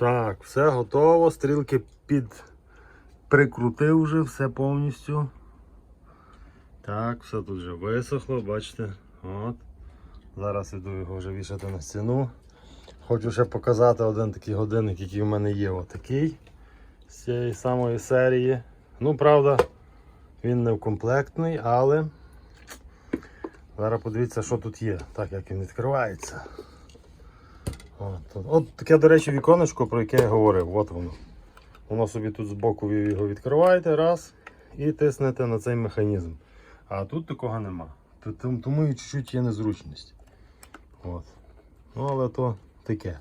Так, все готово. Стрілки під прикрутив вже все повністю. Так, все тут вже висохло, бачите. От. Зараз іду його вже вішати на стіну. Хочу ще показати один такий годинник, який в мене є. Отакий. З цієї самої серії. Ну, правда, він не вкомплектний, але зараз подивіться, що тут є. Так, як він відкривається. От, от. Таке, до речі, віконечко, про яке я говорив. От воно. Воно собі тут збоку ви його відкриваєте, раз, і тиснете на цей механізм. А тут такого нема. Тому і чуть-чуть є незручність. От. Ну, але то таке.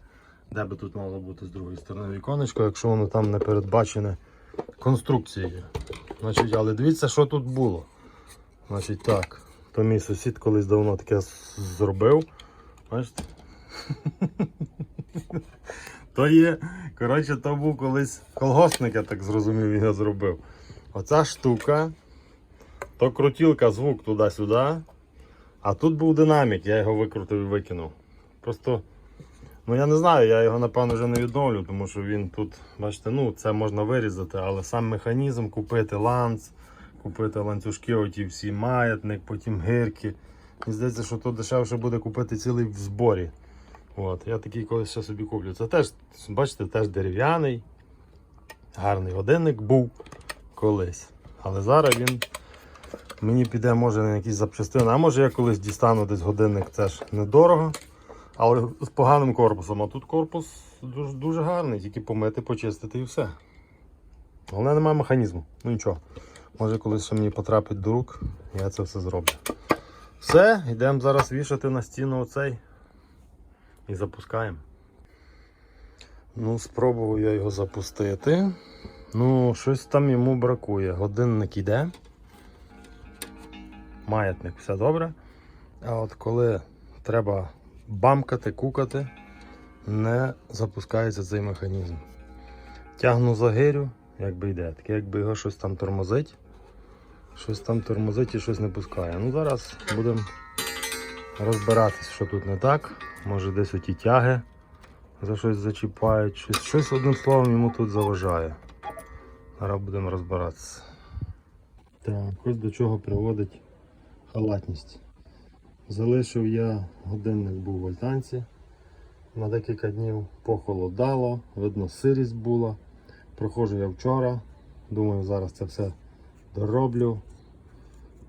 Де би тут мало бути з другої сторони віконечко, якщо воно там не передбачене конструкцією. Значить, але дивіться, що тут було. Значить так, то мій сусід колись давно таке зробив. Бачите? То є, коротше, то був колись колгоспник, я так зрозумів, його зробив. Оця штука, то крутілка, звук туди-сюди. А тут був динамік, я його викрутив і викинув. Просто, ну я не знаю, я його напевно вже не відновлю, тому що він тут, бачите, ну це можна вирізати, але сам механізм купити ланц, купити ланцюжки, оті всі маятник, потім гирки. Мені здається, що то дешевше буде купити цілий в зборі. От, я такий колись ще собі куплю. Це теж, бачите, теж дерев'яний. Гарний годинник був колись. Але зараз він мені піде, може, на якісь запчастини. А може я колись дістану десь годинник, це ж недорого. Але з поганим корпусом. А тут корпус дуже, дуже гарний, тільки помити, почистити і все. Головне немає механізму. Ну нічого. Може колись ще мені потрапить до рук, я це все зроблю. Все, йдемо зараз вішати на стіну оцей і запускаємо. Ну, спробував я його запустити. Ну, щось там йому бракує. Годинник іде. Маятник, все добре. А от коли треба бамкати, кукати, не запускається цей механізм. Тягну за гирю, якби йде. Таке, якби його щось там тормозить. Щось там тормозить і щось не пускає. Ну, зараз будемо розбиратись, що тут не так. Може десь оті тяги за щось зачіпають, щось, щось одним словом йому тут заважає. Зараз будемо розбиратися. Так, ось до чого приводить халатність. Залишив я годинник був в альтанці. На декілька днів похолодало, видно, сирість була. Проходжу я вчора. Думаю, зараз це все дороблю.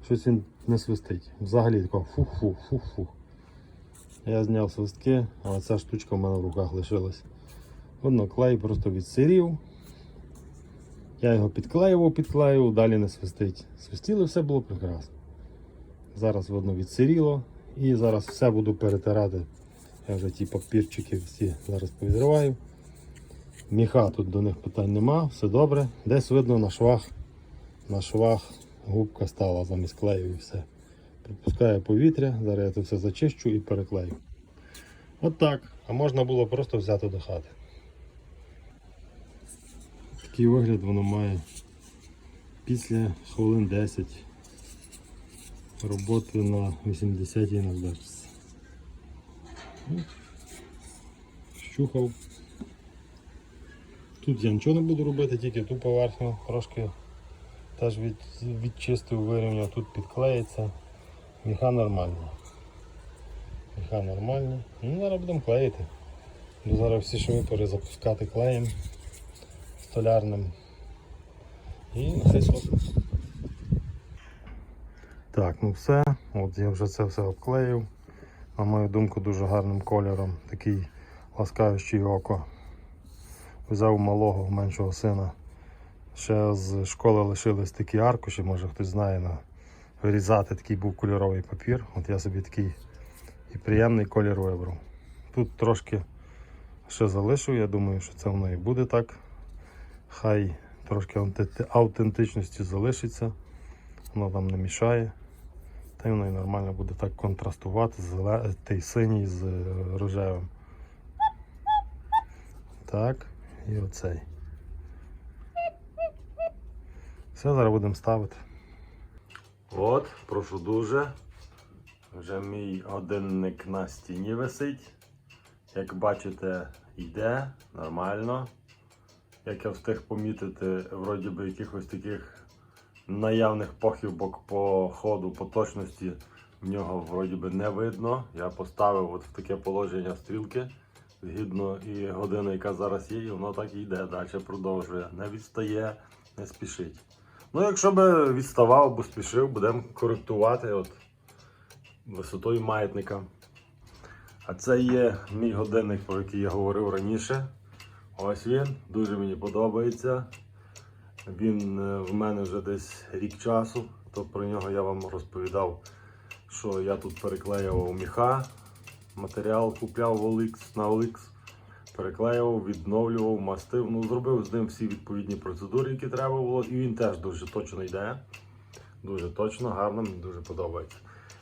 Щось він не свистить. Взагалі такого фу-фу-фу-фу. Я зняв свистки, але ця штучка в мене в руках лишилась. Одно клей просто відсирів. Я його підклеював, підклеював, далі не свистить. Свистіло, все було прекрасно. Зараз воно відсиріло і зараз все буду перетирати. Я вже ті папірчики всі зараз повідриваю. Міха тут до них питань нема, все добре. Десь видно на швах, на швах губка стала замість клею і все. Пропускає повітря, зараз я це все зачищу і переклею. От так. А можна було просто взяти до хати. Такий вигляд воно має після хвилин 10 роботи на 80 на вдачці. Щухав. Тут я нічого не буду робити, тільки ту поверхню трошки теж від, відчистив, вирівняв, тут підклеїться. Міха нормальна. Міха нормальна. Ну, зараз будемо клеїти. Буду зараз всі шви перезапускати клеєм столярним. І нехай сохне. Так, ну все. От я вже це все обклеїв. На мою думку, дуже гарним кольором. Такий ласкаючий око. Взяв малого меншого сина. Ще з школи лишились такі аркуші, може хтось знає на вирізати такий був кольоровий папір. От я собі такий і приємний колір вибрав. Тут трошки ще залишив, я думаю, що це воно і буде так. Хай трошки аутентичності залишиться, воно там не мішає. Та й воно і нормально буде так контрастувати зеле... той синій з е, рожевим. Так, і оцей. Все, зараз будемо ставити. От, прошу дуже. Вже мій годинник на стіні висить. Як бачите, йде нормально. Як я встиг помітити, вроді би якихось таких наявних похибок по ходу, по точності в нього вроді би не видно. Я поставив от в таке положення стрілки згідно і години, яка зараз є, і воно так і йде, далі продовжує. Не відстає, не спішить. Ну, якщо би відставав або спішив, будемо коректувати от висотою маятника. А це є мій годинник, про який я говорив раніше. Ось він, дуже мені подобається. Він е, в мене вже десь рік часу, то про нього я вам розповідав, що я тут переклеював міха, матеріал купляв в OLX, на OLX, переклеював, відновлював, мастив. Ну, зробив з ним всі відповідні процедури, які треба було, і він теж дуже точно йде. Дуже точно, гарно, мені дуже подобається.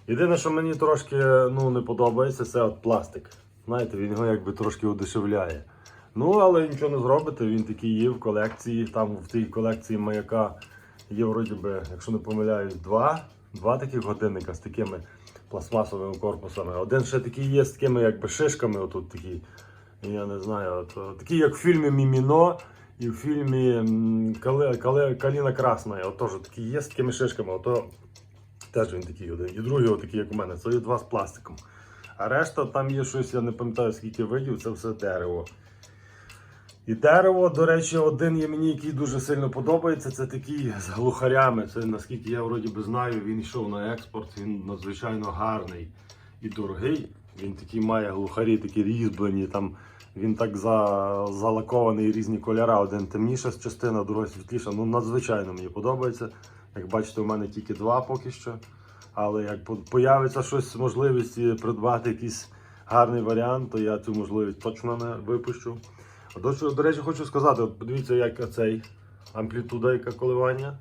Єдине, що мені трошки ну, не подобається, це от пластик. Знаєте, він його якби трошки удешевляє. Ну, але нічого не зробите, він такий є в колекції. Там в тій колекції маяка є, вроді би, якщо не помиляюсь, два, два таких годинника з такими пластмасовими корпусами. Один ще такий є з такими якби шишками, отут такі. Я не знаю, от, такі як в фільмі Міміно і в фільмі м, Кали, Кали, Каліна Красна. От теж такі є з такими шишками. Ото теж він такий один. І другий отакий, як у мене. Це два з пластиком. А решта там є щось, я не пам'ятаю скільки видів, це все дерево. І дерево, до речі, один є мені, який дуже сильно подобається. Це такий з глухарями. Це наскільки я вроді би знаю, він йшов на експорт, він надзвичайно гарний і дорогий. Він такий має глухарі, такі різьблені. Там він так за, залакований різні кольора. Один темніша частина, другий світліша. Ну, надзвичайно мені подобається. Як бачите, у мене тільки два поки що. Але як по- появиться щось можливість е, придбати якийсь гарний варіант, то я цю можливість точно не випущу. До, до речі, хочу сказати, от подивіться, як цей амплітуда, яке коливання.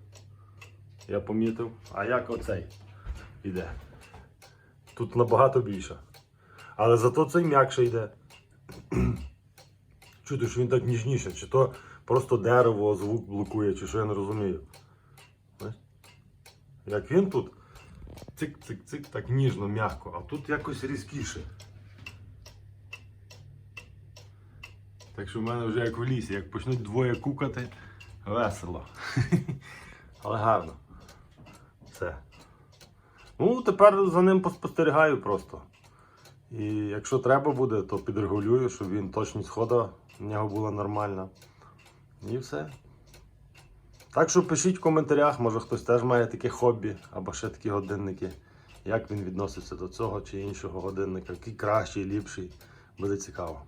Я помітив. А як оцей іде. Тут набагато більше. Але зато цей м'якше йде. Чути, що він так ніжніше, чи то просто дерево звук блокує, чи що я не розумію. Як він тут цик-цик-цик, так ніжно, м'яко, а тут якось різкіше. Так що в мене вже як в лісі, як почнуть двоє кукати, весело. Але гарно. Все. Ну, тепер за ним поспостерігаю просто. І якщо треба буде, то підрегулюю, щоб він точність хода в нього була нормальна. І все. Так що пишіть в коментарях, може хтось теж має таке хобі або ще такі годинники. Як він відноситься до цього чи іншого годинника, який кращий, ліпший, буде цікаво.